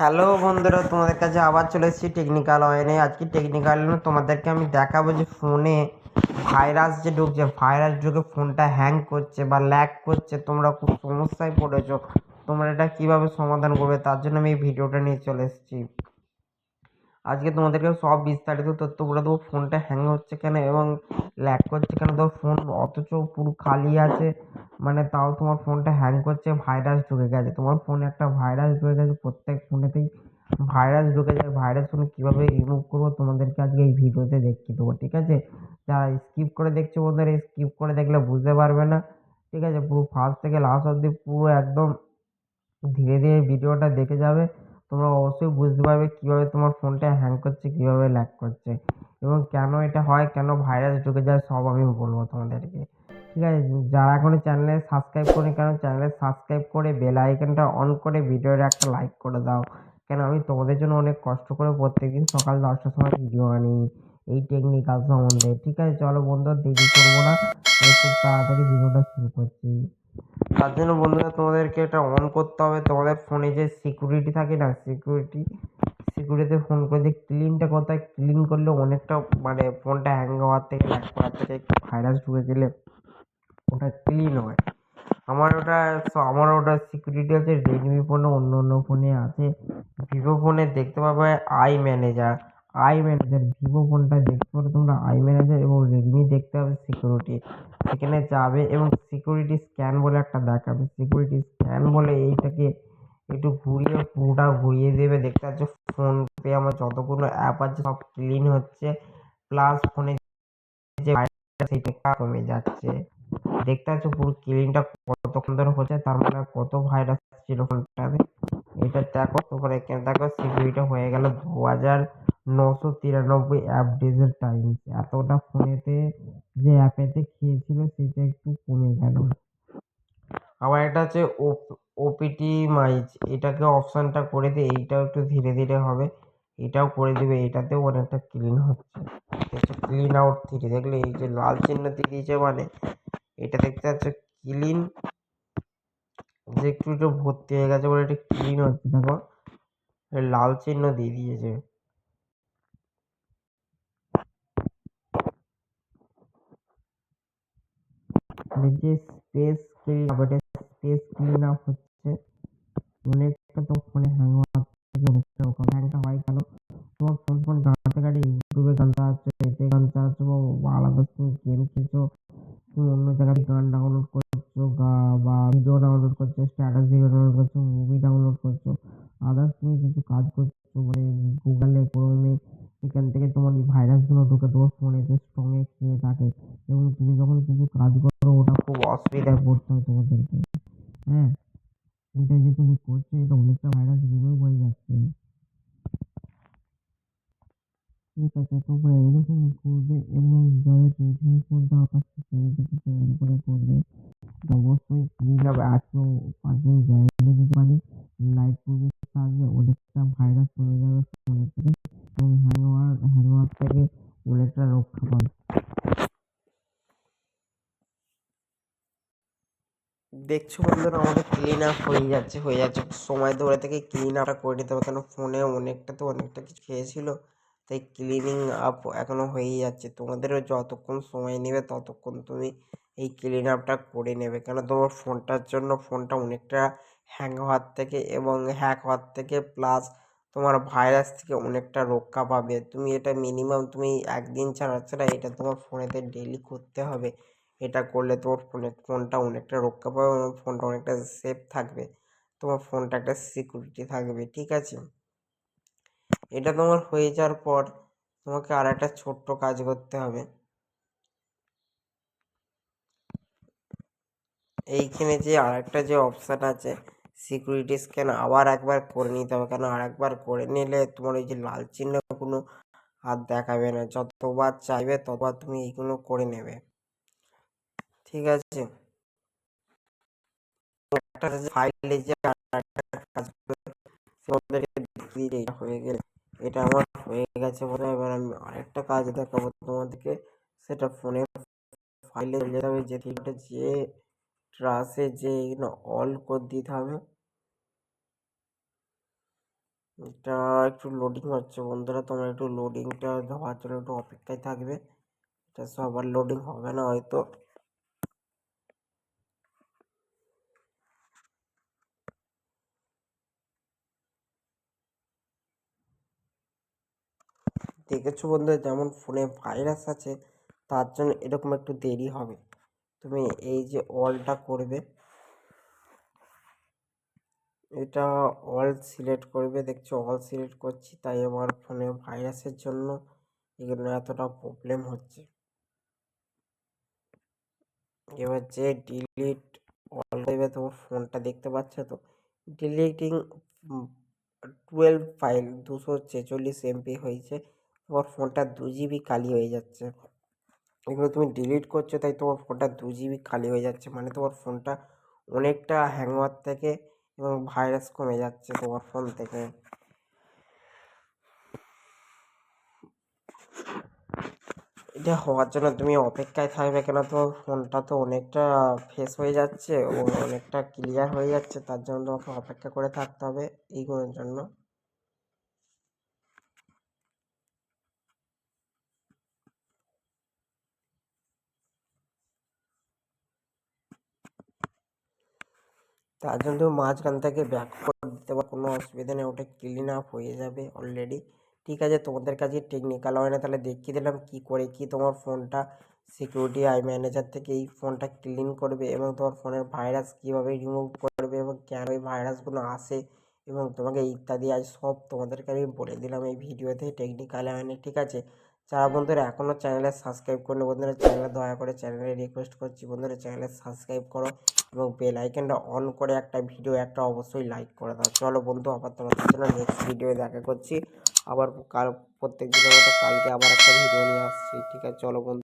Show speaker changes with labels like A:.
A: Hello বন্ধুরা, তোমাদের কাছে আবার চলে এসেছি টেকনিক্যাল অয়েনে আজকে টেকনিক্যাল তোমাদেরকে আমি দেখাবো যে ফোনে ভাইরাস যে ঢুকছে ভাইরাস ঢুকে ফোনটা হ্যাং করছে বা ল্যাগ করছে। তোমরা খুব সমস্যায় পড়েছো। তোমরা এটা কীভাবে সমাধান করবে, তার জন্য আমি এই ভিডিওটা নিয়ে চলে এসেছি। আজকে তোমাদেরকে সব বিস্তারিত তথ্য বলে দেবো। ফোনটা হ্যাং হচ্ছে কেন এবং ল্যাগ করছে কেন? তো ফোন অথচ পুরো খালি আছে মানে তাও তোমার ফোনটা হ্যাং করছে ভাইরাস ঢুকে গেছে। তোমার ফোনে একটা ভাইরাস ঢুকে গেছে, প্রত্যেক ফোনেতেই ভাইরাস ঢুকে যায়। ভাইরাস ফোন কীভাবে রিমুভ করব তোমাদেরকে আজকে এই ভিডিওতে দেখিয়ে দেবো, ঠিক আছে? যারা স্কিপ করে দেখছ বন্ধুরা স্কিপ করে দেখলে বুঝতে পারবে না, ঠিক আছে? পুরো ফার্স্ট থেকে লাস্ট অবধি পুরো একদম ধীরে ধীরে ভিডিওটা দেখে যাবে। তোমরা অবশ্যই বুঝতে পারবে কীভাবে তোমার ফোনটা হ্যাং করছে, কীভাবে ল্যাগ করছে এবং কেন এটা হয়, কেন ভাইরাস ঢুকে যায়, সব আমি বলব তোমাদেরকে। ঠিক আছে? যারা এখনও চ্যানেলে সাবস্ক্রাইব করেনি কেন চ্যানেলে সাবস্ক্রাইব করে বেল আইকনটা অন করে ভিডিওর একটা লাইক করে দাও। কেন? আমি তোমাদের জন্য অনেক কষ্ট করে প্রত্যেকদিন সকাল দশটার সময় ভিডিও আনি এই টেকনিক্যাল সম্বন্ধে। ঠিক আছে? চলো বন্ধুরা দেরি করব না। খুব তাড়াতাড়ি ভিডিওটা শুরু করছি। তার জন্য বন্ধুরা তোমাদেরকে এটা অন করতে হবে। তোমাদের ফোনে যে সিকিউরিটি থাকে না সিকিউরিটি সিকিউরিটিতে ফোন করে যে ক্লিনটা হয় ক্লিন করলে অনেকটা মানে ফোনটা হ্যাং হওয়ার থেকে ল্যাগ করার থেকে ভাইরাস ঢুকে গেলে ওটা ক্লিন হয়। আমার ওটা আমার ওটা সিকিউরিটি আছে রেডমি ফোনে অন্য অন্য ফোনে আছে। ভিভো ফোনে দেখতে পাবে I manager I manager Vivo ফোনটা দেখতে পারো তোমরা। আই ম্যানেজার এবং রেডমি দেখতে পাবে সিকিউরিটি সেখানে যাবে এবং সিকিউরিটি স্ক্যান বলে একটা দেখাবে। সিকিউরিটি স্ক্যান বলে এইটাকে একটু ঘুরিয়ে, পুরোটা ঘুরিয়ে দেবে। দেখতে পাচ্ছ ফোন পে আমার যতগুলো অ্যাপ আছে সব ক্লিন হচ্ছে। প্লাস ফোনে যে সেইটা কমে যাচ্ছে। দেখতে পাচ্ছ পুরো ক্লিনটা কতক্ষণ ধরে হচ্ছে, তার মানে কত ভাইরাস ছিল ফোনটাতে এটা দেখো, তারপরে এখানে দেখো সিকিউরিটি হয়ে গেল দু হাজার নশো তিরানব্বই অ্যাপ ডেজের টাইম এতটা ফোনেতে যে অ্যাপেতে খেয়েছিল সেটা একটু কমে গেল। আবার এটা হচ্ছে ওপিটি মাইজ এটাকে অপশানটা করে দিয়ে এইটাও একটু ধীরে ধীরে হবে। এটাও করে দেবে, এটাতেও অনেকটা ক্লিন হচ্ছে। ক্লিন আউট থ্রি দেখলে এই যে লাল চিহ্ন দিয়ে দিয়েছে মানে এটা দেখতে পাচ্ছ ক্লিন যে একটু একটু ভর্তি হয়ে গেছে বলে এটা ক্লিন হচ্ছে। দেখো, লাল চিহ্ন দিয়ে দিয়েছে। যে space clean up space clean up হচ্ছে। অনেকটা তো ফোনে হ্যাং থেকে অনেকটা রকম হ্যাংটা হয় কেন তোমার ফোন ফোন ঘাঁটতে ঘাঁটতে ইউটিউবে গান চালাচ্ছ এতে গান চালাচ্ছ বা আলাদা তুমি গেম খেলছো, তুমি অন্য জায়গায় গান ডাউনলোড করছ বা ভিডিও ডাউনলোড করছ স্ট্যাটাস ভিডিও ডাউনলোড করছ মুভি ডাউনলোড করছ আদার্স তুমি কিছু কাজ করছ মানে গুগলে ক্রোমে সেখান থেকে তোমার ভাইরাসগুলো ঢুকে তোমার ফোনেতে স্ট্রংয়ে খেয়ে থাকে। এবং তুমি যখন কিছু কাজ করো অসুবিধায় পড়তে হয় তোমাদেরকে হ্যাঁ এটা যে তুমি করছ এটা অনেকটা ভাইরাস রিমুভ হয়ে যাচ্ছে ঠিক আছে তোমরা এরকম করবে এবং যাদের রেডমি ফোন দরকার সেটাকে তৈরি করে করবে অবশ্যই ক্লিন আপ আজকেও পাঁচদিন গ্যারেন্টি দিতে পারি লাইট প্রুফের সাহায্যে অনেকটা ভাইরাস চলে যাবে ফোনের থেকে এবং হ্যাং হওয়ার হ্যাং হওয়ার থেকে অনেকটা রক্ষা পাবে দেখছ বন্ধুরা, আমাদের ক্লিন আপ হয়ে যাচ্ছে হয়ে যাচ্ছে। সময় ধরে থেকে ক্লিন আপটা করে নিতে হবে, কেন ফোনে অনেকটা তো অনেকটা কিছু খেয়েছিল, তাই ক্লিনিং আপ এখনও হয়েই যাচ্ছে। তোমাদেরও যতক্ষণ সময় নেবে, ততক্ষণ তুমি এই ক্লিন আপটা করে নেবে। কেন তোমার ফোনটার জন্য ফোনটা অনেকটা হ্যাং হওয়ার থেকে এবং হ্যাক হওয়ার থেকে প্লাস তোমার ভাইরাস থেকে অনেকটা রক্ষা পাবে। তুমি এটা মিনিমাম তুমি একদিন ছাড়া ছাড়া এটা তোমার ফোনেতে ডেলি করতে হবে। এটা করলে তোমার ফোনে, ফোনটা অনেকটা রক্ষা পাবে এবং ফোনটা অনেকটা সেফ থাকবে। তোমার ফোনটা একটা সিকিউরিটি থাকবে, ঠিক আছে? এটা তোমার হয়ে যাওয়ার পর তোমাকে আর একটা ছোট্ট কাজ করতে হবে। এইখানে যে আর একটা যে অপশান আছে সিকিউরিটি স্ক্যান আবার একবার করে নিতে হবে। কেন? আর একবার করে নিলে তোমার ওই যে লাল চিহ্ন কোনো আর দেখাবে না। যতবার চাইবে ততবার তুমি এইগুলো করে নেবে। ঠিক আছে। একটা ফাইলে হয়ে গেলে। এটা আমার হয়ে গেছে বলে এবার আমি আরেকটা কাজ দেখাবো তোমাদেরকে। সেটা ফোনে ফাইলে যেতে হবে যে যে ট্রাসে যে এগুলো অল করে দিতে হবে। এটা একটু লোডিং হচ্ছে বন্ধুরা, তোমরা একটু লোডিংটা হওয়ার জন্য একটু অপেক্ষায় থাকবে। এটা সবার লোডিং হবে না হয়তো। দেখেছ বন্ধু যেমন ফোনে ভাইরাস আছে, তার জন্য এরকম একটু দেরি হবে। তুমি এই যে অলটা করবে, এটা অল সিলেক্ট করবে, দেখছ অল সিলেক্ট করছি, তাই আমার ফোনে ভাইরাসের জন্য এগুলো এতটা প্রবলেম হচ্ছে। এবার যে ডিলিট অল দেবে তোমার ফোনটা দেখতে পাচ্ছ তো? ডিলিটিং টুয়েলভ ফাইল দুশো ছেচল্লিশ এমপি হয়েছে। তোমার ফোনটা দু জিবি খালি হয়ে যাচ্ছে। এগুলো তুমি ডিলিট করছ, তাই তোমার ফোনটা দু জিবি খালি হয়ে যাচ্ছে। মানে তোমার ফোনটা অনেকটা হ্যাং হওয়ার থেকে এবং ভাইরাস কমে যাচ্ছে তোমার ফোন থেকে। এটা হওয়ার জন্য তুমি অপেক্ষায় থাকবে কেন? তো ফোনটা তো অনেকটা ফ্রেশ হয়ে যাচ্ছে, ও অনেকটা ক্লিয়ার হয়ে যাচ্ছে, তার জন্য তোমাকে অপেক্ষা করে থাকতে হবে এইগুলোর জন্য। তার জন্য মাঝখান থেকে ব্যাক করে দিতে পারো কোনো অসুবিধা নেই, ওটা ক্লিন আপ হয়ে যাবে অলরেডি ঠিক আছে, তোমাদের কাছে টেকনিক্যাল হয় না, তাহলে দেখিয়ে দিলাম কী করে, কি তোমার ফোনটা সিকিউরিটি আই ম্যানেজার থেকে এই ফোনটা ক্লিন করবে এবং তোমার ফোনের ভাইরাস কীভাবে রিমুভ করবে এবং কেন এই ভাইরাসগুলো আসে এবং তোমাকে ইত্যাদি, আজ সব তোমাদেরকে আমি বলে দিলাম এই ভিডিওতে টেকনিক্যাল আইনে ঠিক আছে? যারা বন্ধুরা, এখনও চ্যানেলে সাবস্ক্রাইব করলে বন্ধুরা, চ্যানেলে দয়া করে চ্যানেলে রিকোয়েস্ট করছি বন্ধুরা, চ্যানেলে সাবস্ক্রাইব করো এবং বেল আইকনটা অন করে একটা ভিডিও একটা অবশ্যই লাইক করে দাও। চলো বন্ধু, আবার তোমাদের জন্য নেক্সট ভিডিও দেখা করছি। আবার কাল, প্রত্যেক দিনের মতো কালকে আবার একটা ভিডিও নিয়ে আসছি, ঠিক আছে? চলো বন্ধু।